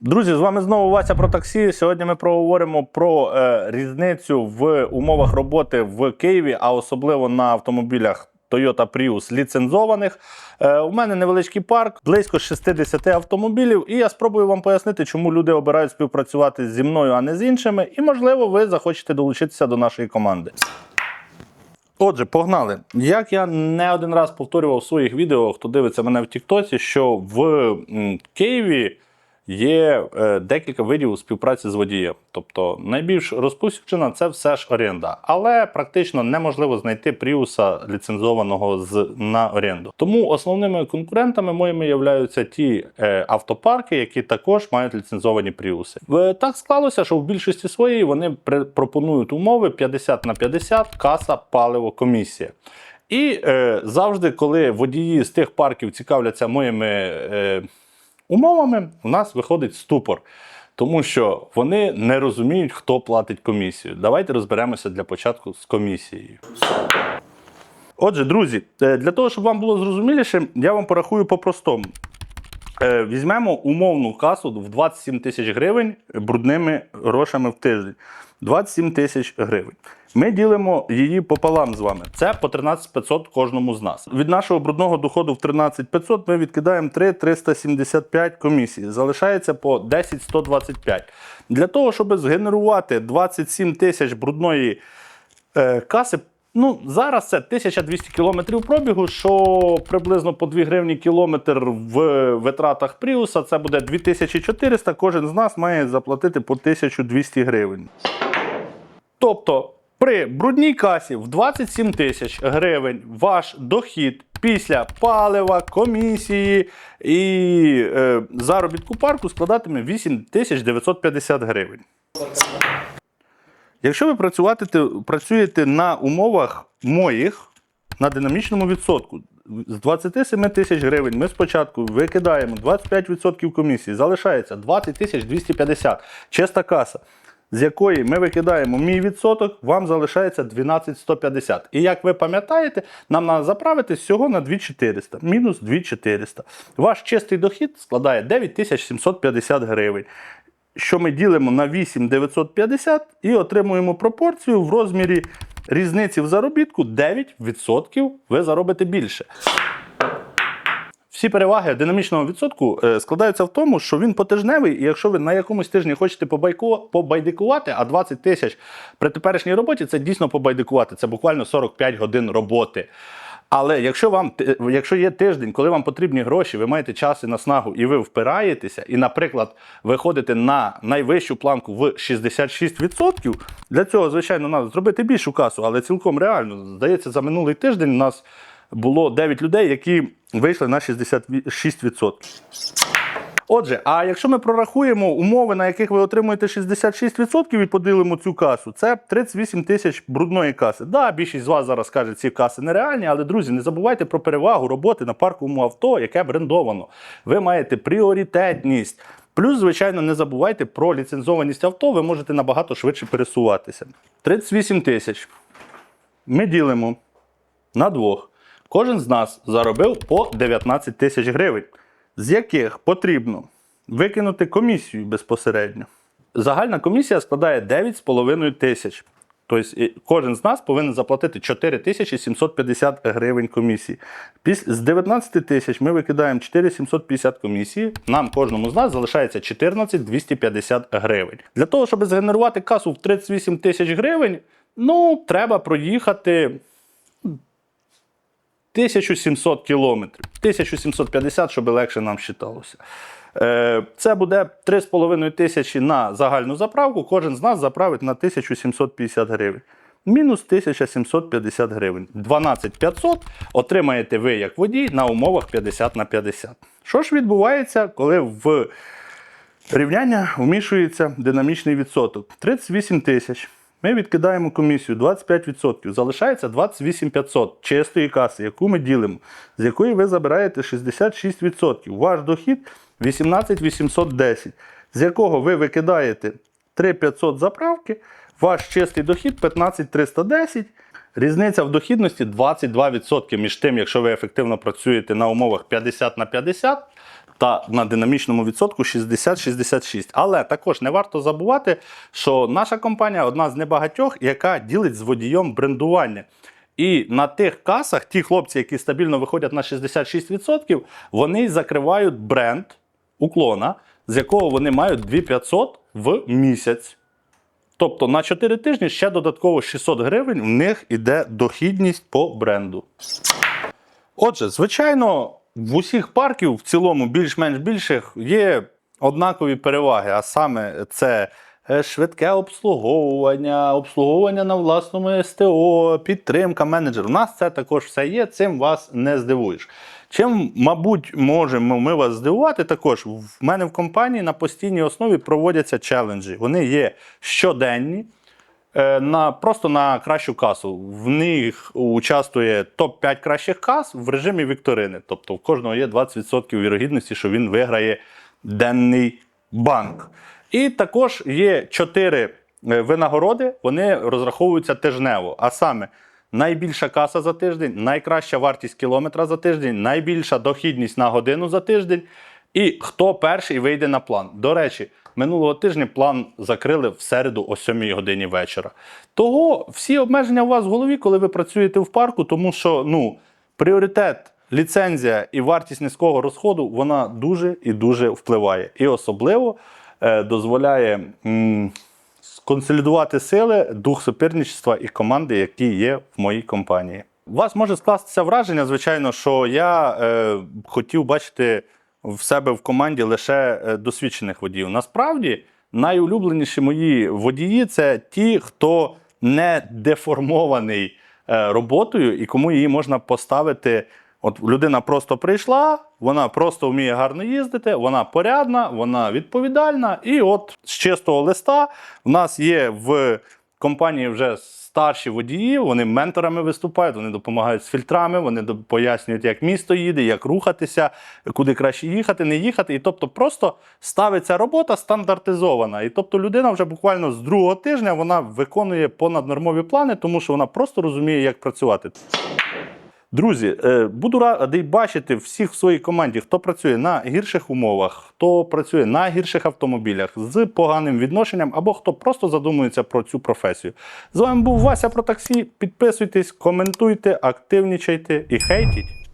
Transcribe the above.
Друзі, з вами знову Вася про таксі. Сьогодні ми проговоримо про е, різницю в умовах роботи в Києві, а особливо на автомобілях Toyota Prius ліцензованих. Е, у мене невеличкий парк, близько 60 автомобілів, і я спробую вам пояснити, чому люди обирають співпрацювати зі мною, а не з іншими. І, можливо, ви захочете долучитися до нашої команди. Отже, погнали. Як я не один раз повторював в своїх відео, хто дивиться мене в Тіктоці, що в Києві є е, декілька видів співпраці з водієм. Тобто найбільш розповсюджена це все ж оренда, але практично неможливо знайти пріуса ліцензованого з на оренду. Тому основними конкурентами моїми являються ті е, автопарки, які також мають ліцензовані пріуси. В- Так склалося, що в більшості своїй вони пропонують умови 50 на 50, каса, паливо, комісія. І е, завжди, коли водії з тих парків цікавляться моїми е, умовами, у нас виходить ступор. Тому що вони не розуміють, хто платить комісію. Давайте розберемося для початку з комісією. Отже, друзі, е, для того, щоб вам було зрозуміліше, я вам порахую по-простому. Е, Візьмемо умовну касу в 27 тисяч гривень брудними грошами в тиждень. 27 тисяч гривень. Ми ділимо її пополам з вами. Це по 13 500 кожному з нас. Від нашого брудного доходу в 13 500 ми відкидаємо 3 375 комісій. Залишається по 10 125. Для того, щоб згенерувати 27 тисяч брудної е, каси. Ну, зараз це 1200 кілометрів пробігу, що приблизно по 2 гривні кілометр в витратах Пріуса. Це буде 2400. Кожен з нас має заплатити по 1200 гривень. Тобто при брудній касі в 27 тисяч гривень ваш дохід після палива, комісії і е, заробітку парку складатиме 8950 гривень. Якщо ви працювати, працюєте на умовах моїх на динамічному відсотку з 27 тисяч гривень ми спочатку викидаємо 25% комісії, залишається 20 тисяч 250 чиста каса, з якої ми викидаємо мій відсоток, вам залишається 12 150. І як ви пам'ятаєте, нам треба заправити всього на 2400, мінус 2400. Ваш чистий дохід складає 9750 гривень що ми ділимо на 8,950 і отримуємо пропорцію в розмірі різниці в заробітку 9% ви заробите більше. Всі переваги динамічного відсотку е, складаються в тому, що він потижневий, і якщо ви на якомусь тижні хочете побайку- побайдикувати, а 20 тисяч при теперішній роботі це дійсно побайдикувати, це буквально 45 годин роботи. Але якщо вам якщо є тиждень, коли вам потрібні гроші, ви маєте час і наснагу, і ви впираєтеся, і, наприклад, виходите на найвищу планку в 66%, для цього, звичайно, треба зробити більшу касу, але цілком реально. Здається, за минулий тиждень у нас було 9 людей, які вийшли на 66%. Отже, а якщо ми прорахуємо умови, на яких ви отримуєте 66% і поділимо цю касу, це 38 тисяч брудної каси. Да, більшість з вас зараз каже, ці каси нереальні, але друзі, не забувайте про перевагу роботи на парковому авто, яке брендовано. Ви маєте пріоритетність. Плюс, звичайно, не забувайте про ліцензованість авто, ви можете набагато швидше пересуватися. 38 тисяч. Ми ділимо на двох. Кожен з нас заробив по 19 тисяч гривень, з яких потрібно викинути комісію безпосередньо. Загальна комісія складає 9,5 тисяч. Тобто кожен з нас повинен заплатити 4 тисячі 750 гривень комісії. Піс- З 19 тисяч ми викидаємо 4750 комісії. Нам кожному з нас залишається 14 250 гривень. Для того, щоб згенерувати касу в 38 тисяч гривень, ну, треба проїхати 1700 кілометрів. 1750, щоб легше нам считалося. Е, Це буде 3,5 тисячі на загальну заправку. Кожен з нас заправить на 1750 гривень. Мінус 1750 гривень. 12500 отримаєте ви як водій на умовах 50 на 50. Що ж відбувається, коли в рівняння вмішується динамічний відсоток? 38 тисяч. Ми відкидаємо комісію 25%. Залишається 28 500 чистої каси, яку ми ділимо, з якої ви забираєте 66%. Ваш дохід 18 810, з якого ви викидаєте 3 500 заправки, ваш чистий дохід 15 310. Різниця в дохідності 22% між тим, якщо ви ефективно працюєте на умовах 50 на 50, та на динамічному відсотку 60-66. Але також не варто забувати, що наша компанія одна з небагатьох, яка ділить з водієм брендування. І на тих касах, ті хлопці, які стабільно виходять на 66%, вони закривають бренд уклона, з якого вони мають 2500 в місяць. Тобто на 4 тижні ще додатково 600 гривень в них іде дохідність по бренду. Отже, звичайно, в усіх парків в цілому більш-менш більших є однакові переваги, а саме це е, швидке обслуговування, обслуговування на власному СТО, підтримка менеджер. У нас це також все є, цим вас не здивуєш. Чим, мабуть, можемо ми вас здивувати, також в мене в компанії на постійній основі проводяться челенджі. Вони є щоденні. Е, на, просто на кращу касу. В них участвує топ-5 кращих кас в режимі вікторини. Тобто в кожного є 20% вірогідності, що він виграє денний банк. І також є 4 винагороди, вони розраховуються тижнево. А саме найбільша каса за тиждень, найкраща вартість кілометра за тиждень, найбільша дохідність на годину за тиждень. І хто перший вийде на план. До речі, минулого тижня план закрили в середу о 7 годині вечора. Того всі обмеження у вас в голові, коли ви працюєте в парку, тому що ну, пріоритет, ліцензія і вартість низького розходу вона дуже і дуже впливає. І особливо е, дозволяє м, консолідувати сили, дух суперничества і команди, які є в моїй компанії. У вас може скластися враження, звичайно, що я е, хотів бачити в себе в команді лише е, досвідчених водіїв. Насправді, найулюбленіші мої водії це ті, хто не деформований е, роботою і кому її можна поставити. От людина просто прийшла, вона просто вміє гарно їздити, вона порядна, вона відповідальна. І от з чистого листа в нас є в компанії вже старші водії, вони менторами виступають, вони допомагають з фільтрами, вони пояснюють, як місто їде, як рухатися, куди краще їхати, не їхати. І тобто просто ставиться робота стандартизована. І тобто людина вже буквально з другого тижня вона виконує понаднормові плани, тому що вона просто розуміє, як працювати. Друзі, е, буду радий бачити всіх в своїй команді, хто працює на гірших умовах, хто працює на гірших автомобілях з поганим відношенням, або хто просто задумується про цю професію. З вами був Вася про таксі. Підписуйтесь, коментуйте, активнічайте і хейтіть.